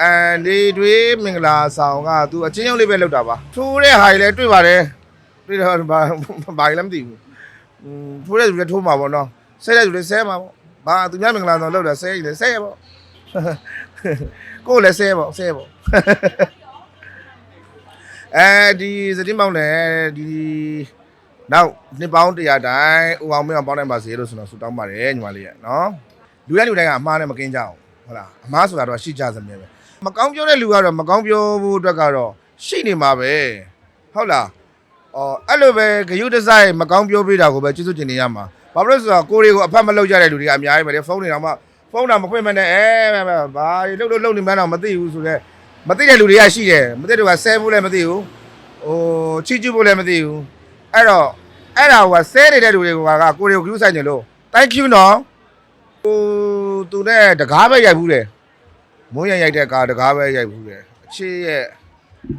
အန်ဒီတွေမင်္ဂလာဆောင်ကသူအချင်းချင်းလေးပဲလောက်တာပါထိုးတဲ့ဟာကြီးလည်းတွေ့ပါတယ်တွေ့တော့ဘာဘာကြီးလည်းမသိဘူးอืมထိုးတဲ့သူလည်းထိုးမှာပေါ့နော်ဆဲတဲ့သူလည်းဆဲမှာပေါ့ဘာသူများမင်္ဂလာဆောင်လောက်တာဆဲကြီးလည်းဆဲရပေါ့ကိုယ်လည်းဆဲပေါ့ဆဲပေါ့အဲဒီစတိမောင်းလည်းဒီနောက်နှစ်ပေါင်း100တိုင်းဦးအောင်မင်းအောင်ပေါင်းနိုင်ပါစေလို့ဆိုတော့ဆုတောင်းပါတယ်ညီမလေးရနော်လူတိုင်းလူတိုင်းကအမှားနဲ့မကင်းကြအောင်ဟုတ်လားအမှားဆိုတာတော့ရှိကြစမြဲပဲ မကောင်းပြောတဲ့လူကတော့မကောင်းပြောဖို့အတွက်ကတော့ရှိနေမှာပဲဟုတ်လားအော်အဲ့လိုပဲဂယုတစိုက်မကောင်းပြောပေးတာကိုပဲကျေးဇူးတင်နေရမှာဘာဖြစ်လို့လဲဆိုတော့ကိုယ်တွေကိုအဖတ်မလုပ်ကြတဲ့လူတွေကအများကြီးပဲလေဖုန်းတွေတော့မှဖုန်းတော့မဖွင့်မနဲ့အဲဘာလှုပ်လို့လှုပ်နေမှန်းတော့မသိဘူးဆိုတော့မသိတဲ့လူတွေကရှိတယ်မသိတဲ့လူကဆဲဖို့လည်းမသိဘူးဟိုချီကျူဖို့လည်းမသိဘူးအဲ့တော့အဲ့ဒါကဆဲနေတဲ့လူတွေကကိုယ်တွေကို view ဆိုင်နေလို့ thank you နော်ဟိုသူနဲ့တကားပဲရိုက်ဘူးတယ် မုန်းရရိုက်တဲ့ကားတကားပဲရိုက်ဘူးတယ်အချစ်ရဲ့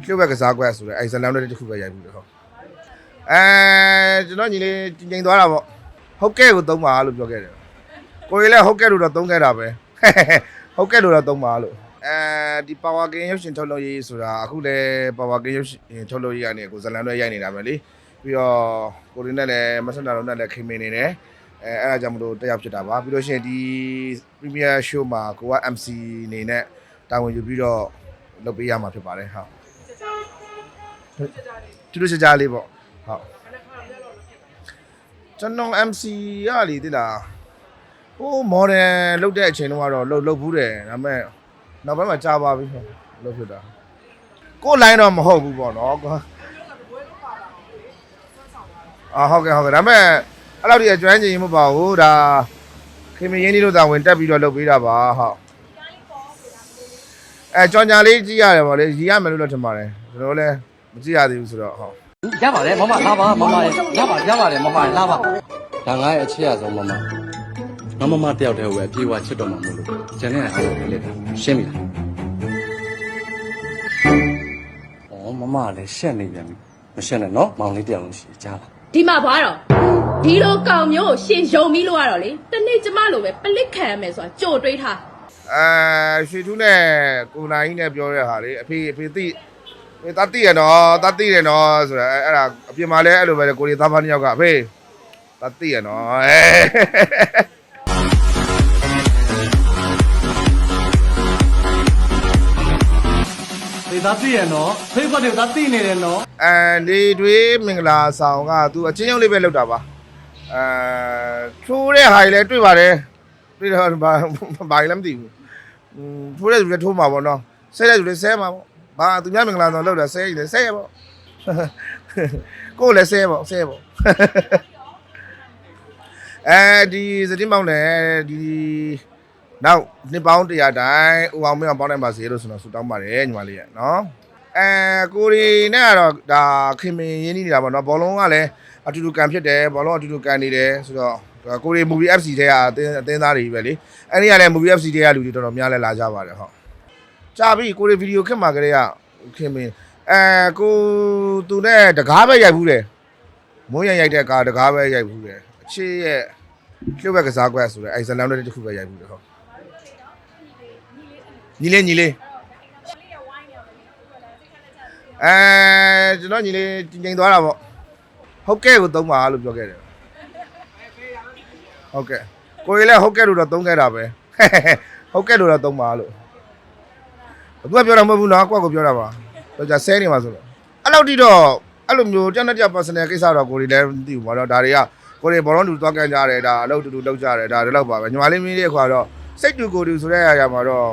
ကျုပ်ပဲကစားကွက်ဆိုတော့အဲဇလန်တွေတစ်ခုပဲရိုက်ဘူးတယ်ဟုတ်အဲကျွန်တော်ညီလေးကျင်သွားတာပေါ့ဟုတ်ကဲ့ကိုသုံးပါလို့ပြောခဲ့တယ်ကိုရီလည်းဟုတ်ကဲ့လို့တော့သုံးခဲ့တာပဲဟုတ်ကဲ့လို့တော့သုံးပါလို့အဲဒီ power game ရုပ်ရှင်ထုတ်လို့ရေးဆိုတာအခုလည်း power game ရုပ်ရှင်ထုတ်လို့ရေးကနေကိုဇလန်တွေရိုက်နေတာပဲလေပြီးတော့ကိုရီနဲ့လည်းမဆန္ဒလုံးနဲ့လည်းခင်မင်နေတယ် အဲအဲ့ဒါကြောင့်မလို့တက်ရောက်ဖြစ်တာပါပြီးလို့ရှိရင်ဒီ premier show မှာကိုက MC အနေနဲ့တာဝန်ယူပြီးတော့လုပ်ပေးရမှာဖြစ်ပါတယ်ဟုတ်တူတူချာချာလေးပေါ့ဟုတ်ကျွန်တော် MC ရလေတိလားဟို modern လုပ်တဲ့အချိန်တုန်းကတော့လှုပ်လှုပ်ဘူးတယ်ဒါပေမဲ့နောက်ပိုင်းမှာကြာပါပြီဟုတ်လှုပ်ဖြစ်တာကိုယ် line တော့မဟုတ်ဘူးပေါ့နော်ကွာအာဟုတ်ကဲ့ဟုတ်ကဲ့ဒါပေမဲ့ အဲ့လောက်ဒီအကျွမ်းကျင်ရင်မပါဘူးဒါခင်မင်းရင်းလေးတို့သာဝင်တက်ပြီးတော့လုပ်ပေးတာပါဟုတ်အဲကြောင်ညာလေးကြည့်ရတယ်ဗောလေရီရမယ်လို့လည်းထင်ပါတယ်ကျွန်တော်လည်းမကြည့်ရသေးဘူးဆိုတော့ဟုတ်ရပါတယ်မမလာပါမမရရပါရပါတယ်မမလာပါဒါငါရဲ့အချစ်ရဆုံးမမငါမမတယောက်တည်းကိုပဲအပြေးဝချစ်တော့မှာမလို့ကျန်တဲ့အားလုံးပဲလက်တာရှင်းပြီလားဩမမလည်းရှက်နေပြန်ပြီမရှက်နဲ့နော်မောင်လေးတယောက်လုံးရှိကြားလားဒီမှာဘာတော့ ဒီလိုကောင်မျိုးကိုရှင်ယုံပြီးလို့ရတော့လေတနေ့ကျမလိုပဲပလစ်ခံရမယ်ဆိုတာကြိုတွေးထားအဲရွှေထူးနဲ့ကိုနိုင်ကြီးနဲ့ပြောတဲ့ဟာလေအဖေအဖေသိအဖေတတ်သိရနော်တတ်သိတယ်နော်ဆိုတာအဲအဲ့ဒါအပြင်မှာလည်းအဲ့လိုပဲလေကိုရီသားဖားနှစ်ယောက်ကအဖေတတ်သိရနော်အဲဒေသားသိရနော်ဖေးခွက်တွေသားသိနေတယ်နော်အန်ဒီတွေမင်္ဂလာဆောင်ကသူအချင်းချင်းလေးပဲလောက်တာပါ အဲထိုးတဲ့ဟာကြီးလည်းတွေ့ပါတယ်တွေ့တော့ဘာဘာကြီးလည်းမသိဘူးอืมထိုးတဲ့သူလည်းထိုးမှာပေါ့နော်ဆဲတဲ့သူလည်းဆဲမှာပေါ့ဘာသူများမင်္ဂလာဆောင်လောက်တာဆဲကြီးလည်းဆဲရပေါ့ကိုယ်လည်းဆဲပေါ့ဆဲပေါ့အဲဒီစတိမောင်းလည်းဒီနောက်နှစ်ပေါင်း100တိုင်းဦးအောင်မင်းအောင်ပေါင်းနိုင်ပါစေလို့ဆိုတော့ဆုတောင်းပါတယ်ညီမလေးရနော် အဲကိုရီနဲ့ကတော့ဒါခင်မင်ရင်းနှီးနေတာပေါ့နော်ဘောလုံးကလည်းအတူတူကန်ဖြစ်တယ်ဘောလုံးအတူတူကန်နေတယ်ဆိုတော့ဒါကိုရီ movie FC ထဲကအတင်းအတင်းသားတွေပဲလေအဲ့ဒီကလည်း movie FC ထဲကလူတွေတော်တော်များလဲလာကြပါတယ်ဟုတ်ကြာပြီကိုရီဗီဒီယိုခက်မှာကလေးကခင်မင်အဲကိုသူနဲ့တကားပဲရိုက်ဘူးတယ်မုန်းရရိုက်တဲ့ကားတကားပဲရိုက်ဘူးတယ်အချစ်ရဲ့ကျုပ်ပဲကစားကွက်ဆိုတော့အဲဇလန်တွေတစ်ခုပဲရိုက်ဘူးတယ်ဟုတ်ညီလေးညီလေး အဲကျွန်တော်ညီလေးကျင်သွားတာပေါ့ဟုတ်ကဲ့ကိုသုံးပါလို့ပြောခဲ့တယ်ဟုတ်ကဲ့ကိုရီလည်းဟုတ်ကဲ့လို့တော့သုံးခဲ့တာပဲဟုတ်ကဲ့လို့တော့သုံးပါလို့သူကပြောတာမဟုတ်ဘူးနော်ကွက်ကိုပြောတာပါတော့じゃဆဲနေမှာဆိုတော့အဲ့လောက်တိတော့အဲ့လိုမျိုးတယောက်နဲ့တယောက် personal ကိစ္စတော့ကိုရီလည်းမသိဘူးဘာလို့ဒါတွေကကိုရီဘောလုံးတူသွားကန်ကြတယ်ဒါအလုပ်တူတူလုပ်ကြတယ်ဒါဒီလောက်ပါပဲညီမလေးမင်းလေးခွာတော့စိတ်တူကိုတူဆိုတဲ့အရာမှာတော့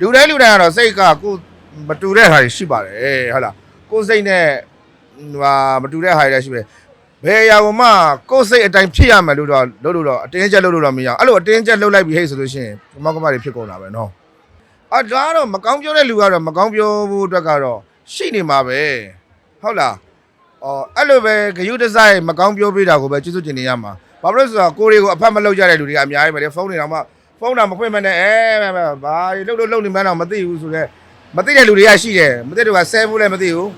လူတိုင်းလူတိုင်းကတော့စိတ်ကကို မတူတဲ့ဟာတွေရှိပါတယ်ဟုတ်လားကိုယ်စိတ်နဲ့ဟိုမတူတဲ့ဟာတွေလည်းရှိပဲဘယ်အရာမှကိုယ်စိတ်အတိုင်းဖြစ်ရမယ်လို့တော့လို့လို့တော့အတင်းကျပ်လို့လို့တော့မရအောင်အဲ့လိုအတင်းကျပ်လုပ်လိုက်ပြီးဟဲ့ဆိုလို့ရှိရင်ကမောက်ကမတွေဖြစ်ကုန်တာပဲနော်အာဒါကတော့မကောင်းပြောတဲ့လူကတော့မကောင်းပြောဖို့အတွက်ကတော့ရှိနေမှာပဲဟုတ်လားအော်အဲ့လိုပဲဂယုတစိုက်မကောင်းပြောပေးတာကိုပဲကျေးဇူးတင်နေရမှာဘာဖြစ်လို့လဲဆိုတော့ကိုတွေကိုအဖတ်မလုပ်ကြတဲ့လူတွေကအများကြီးပဲလေဖုန်းတွေတော့မှဖုန်းတော့မဖွင့်မနဲ့အဲဘာလှုပ်လို့လှုပ်နေမှန်းတော့မသိဘူးဆိုတော့ မသိတဲ့လူတွေကရှိတယ်မသိတဲ့လူကဆဲဖို့လည်းမသိဘူး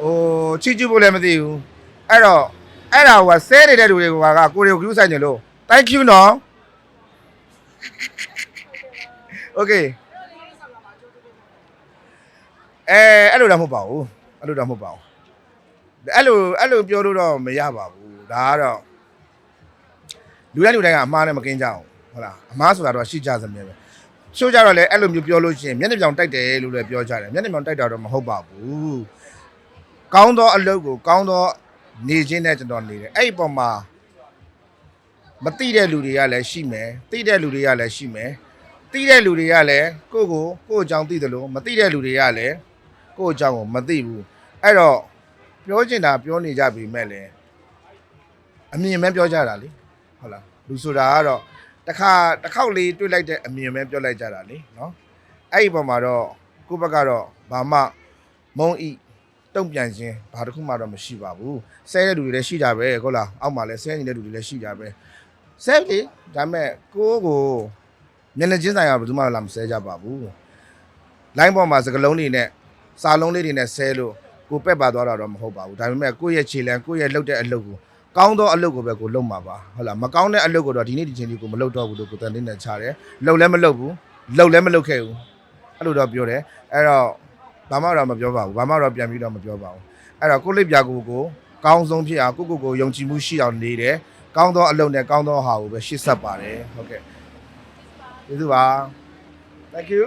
ဟိုချီကျူဖို့လည်းမသိဘူးအဲ့တော့အဲ့ဒါကဆဲနေတဲ့လူတွေကကိုတွေကိုဂယုဆိုင်နေလို့ thank you နော် okay အဲအဲ့လိုတော့မဟုတ်ပါဘူးအဲ့လိုတော့မဟုတ်ပါဘူးအဲ့လိုအဲ့လိုပြောလို့တော့မရပါဘူးဒါကတော့လူတိုင်းလူတိုင်းကအမှားနဲ့မကင်းကြအောင်ဟုတ်လားအမှားဆိုတာတော့ရှိကြစမြဲပဲ ချို့ကြတော့လေအဲ့လိုမျိုးပြောလို့ရှိရင်မျက်နှာပြောင်တိုက်တယ်လို့လည်းပြောကြတယ်မျက်နှာပြောင်တိုက်တာတော့မဟုတ်ပါဘူးကောင်းသောအလုပ်ကိုကောင်းသောနေခြင်းနဲ့ကျွန်တော်နေတယ်အဲ့ဒီပုံမှာမတိတဲ့လူတွေကလည်းရှိမယ်တိတဲ့လူတွေကလည်းရှိမယ်တိတဲ့လူတွေကလည်းကိုယ့်ကိုကိုယ့်အကြောင်းသိတယ်လို့မတိတဲ့လူတွေကလည်းကိုယ့်အကြောင်းကိုမသိဘူးအဲ့တော့ပြောချင်တာပြောနေကြပြီမဲ့လေအမြင်ပဲပြောကြတာလေဟုတ်လားလူဆိုတာကတော့ တစ်ခါတစ်ခေါက်လေးတွေ့လိုက်တဲ့အမြင်ပဲပြောလိုက်ကြတာလေနော်အဲ့ဒီပုံမှာတော့ကိုယ့်ဘက်ကတော့ဘာမှမုံဤတုံ့ပြန်ခြင်းဘာတစ်ခုမှတော့မရှိပါဘူးဆဲတဲ့လူတွေလည်းရှိကြပဲဟုတ်လားအောက်မှာလည်းဆဲနေတဲ့လူတွေလည်းရှိကြပဲဆဲလေဒါပေမဲ့ကိုယ့်ကိုမျက်နှာချင်းဆိုင်ကဘယ်သူမှလာမဆဲကြပါဘူးလိုင်းပေါ်မှာစကလုံးတွေနဲ့စာလုံးလေးတွေနဲ့ဆဲလို့ကိုပက်ပါသွားတာတော့မဟုတ်ပါဘူးဒါပေမဲ့ကိုယ့်ရဲ့ခြေလံကိုယ့်ရဲ့လှုပ်တဲ့အလုပ်ကို ကောင်းသောအလုပ်ကိုပဲကိုလုပ်မှာပါဟုတ်လားမကောင်းတဲ့အလုပ်ကိုတော့ဒီနေ့ဒီချိန်လေးကိုမလုပ်တော့ဘူးလို့ကိုတန်တင်းနဲ့ချတယ်လှုပ်လည်းမလှုပ်ဘူးလှုပ်လည်းမလှုပ်ခဲ့ဘူးအဲ့လိုတော့ပြောတယ်အဲ့တော့ဘာမှတော့မပြောပါဘူးဘာမှတော့ပြန်ပြီးတော့မပြောပါဘူးအဲ့တော့ကိုလိပ်ပြကိုကိုကောင်းဆုံးဖြစ်အောင်ကိုကိုကိုယုံကြည်မှုရှိအောင်နေတယ်ကောင်းသောအလုပ်နဲ့ကောင်းသောဟာကိုပဲရှေ့ဆက်ပါတယ်ဟုတ်ကဲ့ကျေးဇူးပါ thank you